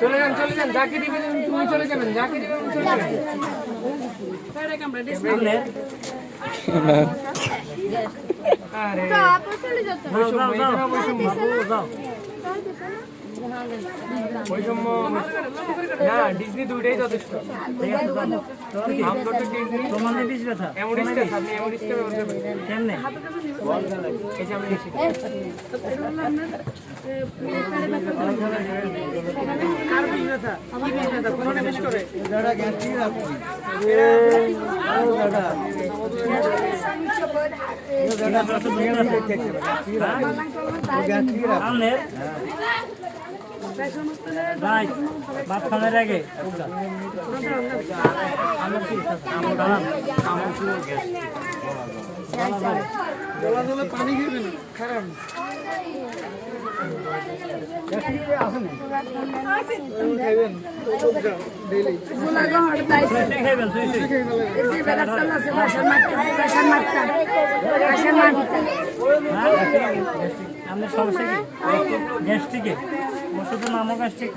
চলে যান চলে যান যাকে দিবেন তুমি চলে যাবেন যাকে দিবেন চলে যাবেন না ডিজনি দুইটাই যথেষ্ট। আমরা তো ডিজনি তোমাদের বিষ ব্যথা। এমন আপনি এমন স্টেপে বলতে কেমনে? এই যে আমি এসেছি। কার বিষ ব্যথা? কি বিষ ব্যথা? কোন বিষ করে? দাঁড়ান আমার কি খাইবেন সুই সুই আপনার সমস্যা গ্যাস্ট্রিকে। ওষুধের নামও গ্যাস্ট্রিক।